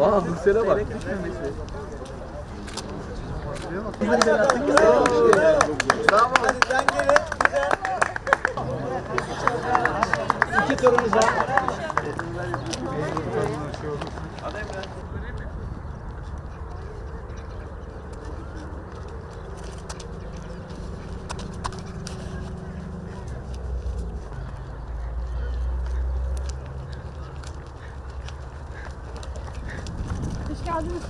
Aa Hüseyin'e bak. İki turumuz var. Hoş geldiniz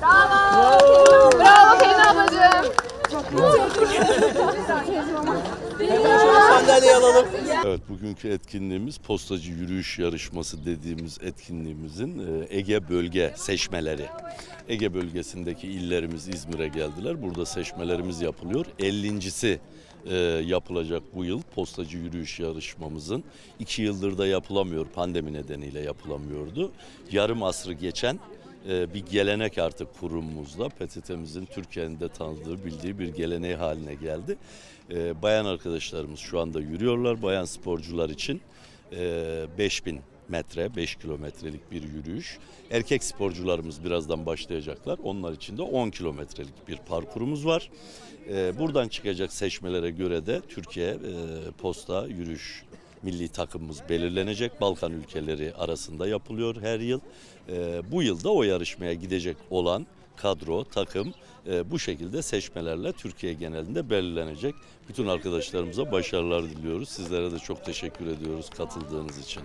Bravo. Bravo Pelin ablacığım. Evet bugünkü etkinliğimiz postacı yürüyüş yarışması dediğimiz etkinliğimizin e, Ege bölge seçmeleri. Ege bölgesindeki illerimiz İzmir'e geldiler. Burada seçmelerimiz yapılıyor. 50.si e, yapılacak bu yıl postacı yürüyüş yarışmamızın. iki yıldır da yapılamıyor pandemi nedeniyle yapılamıyordu. Yarım asrı geçen bir gelenek artık kurumumuzda. PTT'mizin Türkiye'nin de tanıdığı, bildiği bir geleneği haline geldi. E, Bayan arkadaşlarımız şu anda yürüyorlar. Bayan sporcular için e, 5000 metre, 5 kilometrelik bir yürüyüş. Erkek sporcularımız birazdan başlayacaklar. Onlar için de 10 kilometrelik bir parkurumuz var. E, Buradan çıkacak seçmelere göre de Türkiye e, posta yürüyüş milli takımımız belirlenecek. Balkan ülkeleri arasında yapılıyor her yıl. Ee, bu yılda o yarışmaya gidecek olan kadro, takım e, bu şekilde seçmelerle Türkiye genelinde belirlenecek. Bütün arkadaşlarımıza başarılar diliyoruz. Sizlere de çok teşekkür ediyoruz katıldığınız için.